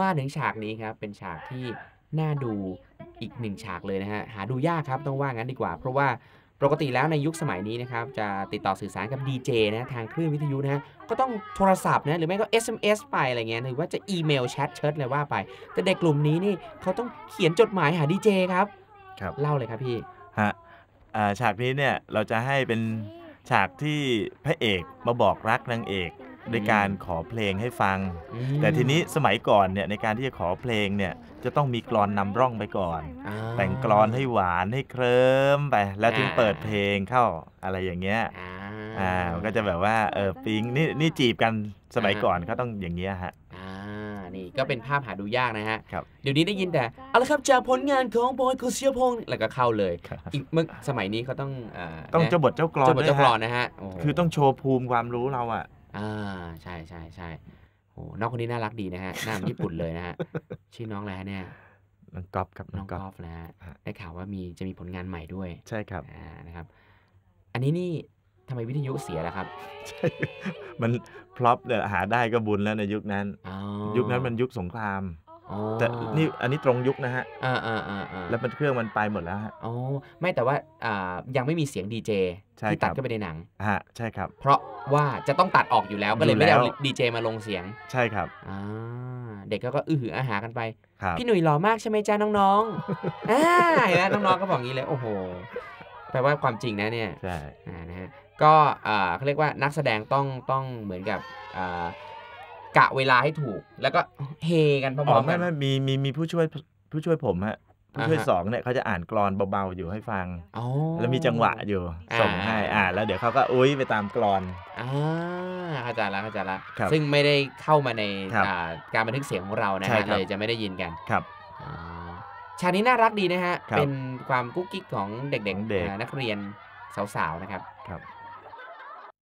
มาถึงฉากนี้ครับ เป็นฉากที่น่าดูอีกหนึ่งฉากเลยนะฮะ หาดูยากครับ ต้องว่างั้นดีกว่า เพราะว่าปกติแล้วในยุคสมัยนี้นะครับ จะติดต่อสื่อสารกับดีเจนะทางคลื่นวิทยุนะฮะ ก็ต้องโทรศัพท์นะ หรือไม่ก็ SMS ไปอะไรเงี้ย หรือว่าจะอีเมลแชทเชิดเลยว่าไป แต่เด็กกลุ่มนี้นี่เขาต้องเขียนจดหมายหาดีเจครับ ครับ เล่าเลยครับพี่ฮะอ่าฉากนี้เนี่ยเราจะให้เป็นฉากที่พระเอกมาบอกรักนางเอก โดยการขอเพลงให้ฟังอืมแต่ทีนี้สมัยก่อนเนี่ยในการที่จะขอเพลงเนี่ยจะต้องมีกรอนนำร่องไปก่อนอ่าแต่งกรอนให้หวานให้เคลิ้มไป แล้วถึงอ่าเปิดเพลงเข้าอะไรอย่างเงี้ยอ่าอ่ามันก็จะแบบว่าเออปิงนี่นี่จีบกันสมัยก่อนเขาต้องอย่างเงี้ยฮะอ่านี่ก็เป็นภาพหาดูยากนะฮะครับเดี๋ยวนี้ได้ยินแต่เอาละครับจากผลงานของบอยกุเชียพงศ์แล้วก็เข้าเลยครับอีกเมื่อสมัยนี้เขาต้องาต้องนะเจ้าบทเจ้ากรอนเจ้าบทด้วเจ้ายกรอฮะนนะฮะโโหคือต้องโชว์ภูมิความรู้เราอะ อ่าใช่ใช่ใช่โอ้น้องคนนี้น่ารักดีนะฮะหน้าเหมือนญี่ปุ่นเลยนะฮะชื่อน้องอะไรฮะเนี่ยน้องก๊อฟครับน้น้อองงก๊กออฟล์ฟนะฮะฮะได้ข่าวว่ามีจะมีผลงานใหม่ด้วย ใช่ครับอ่านะครับ อันนี้นี่ทำไมวิทยุเสียล่ะครับ ใช่ มันพล็อปเนี่ยหาได้ก็บุญแล้วในยุคนั้นอ๋อยุคนั้นมันยุคสงครามอ๋อ แต่นี่อันนี้ตรงยุคนะฮะอ่าอ่าอ่าอ่าแล้วมันเครื่องมันไปหมดแล้วฮะอ๋อไม่แต่ว่าอ่ายังไม่มีเสียงดีเจใช่ที่ตัดครับเข้าไปในหนังฮะใช่ครับ เพราะว่าจะต้องตัดออกอยู่แล้วก็เลยอยู่ไม่ได้เอาแล้วดีเจมาลงเสียง ใช่ครับอ่าเด็กก็ก็อื้อหืออาหากันไปครับพี่หนุ่ยหล่อมากใช่ไหมจ้าน้องๆอ่าเห็นไหมน้องๆก็บอกงี้เลยโอ้โหแปลว่าความจริงนะเนี่ยใช่อ่านะฮะก็อ่าเขาเรียกว่านักแสดงต้องต้องเหมือนกับอ่า กะเวลาให้ถูก แล้วก็เฮกันพร้อ๋ออมๆไม่กันไม่มีมีมีผู้ช่วยผู้ช่วยผมฮะผู้ช่วยอ่าฮะ สองเนี่ยเขาจะอ่านกรอนเบาๆอยู่ให้ฟัง อ๋อ แล้วมีจังหวะอยู่อ่า ส่งให้อ่าแล้วเดี๋ยวเขาก็อุ้ยไปตามกรอน อ่าเข้าใจแล้วเข้าใจแล้วครับซึ่งไม่ได้เข้ามาในครับอ่าการบันทึกเสียงของเรานะใช่ฮะครับ เลยจะไม่ได้ยินกันครับ อ่าฉากนี้น่ารักดีนะฮะ ครับเป็นความกุ๊กกิ๊กของเด็กของๆเด็กอ่านักเรียนสาวๆนะครับครับอ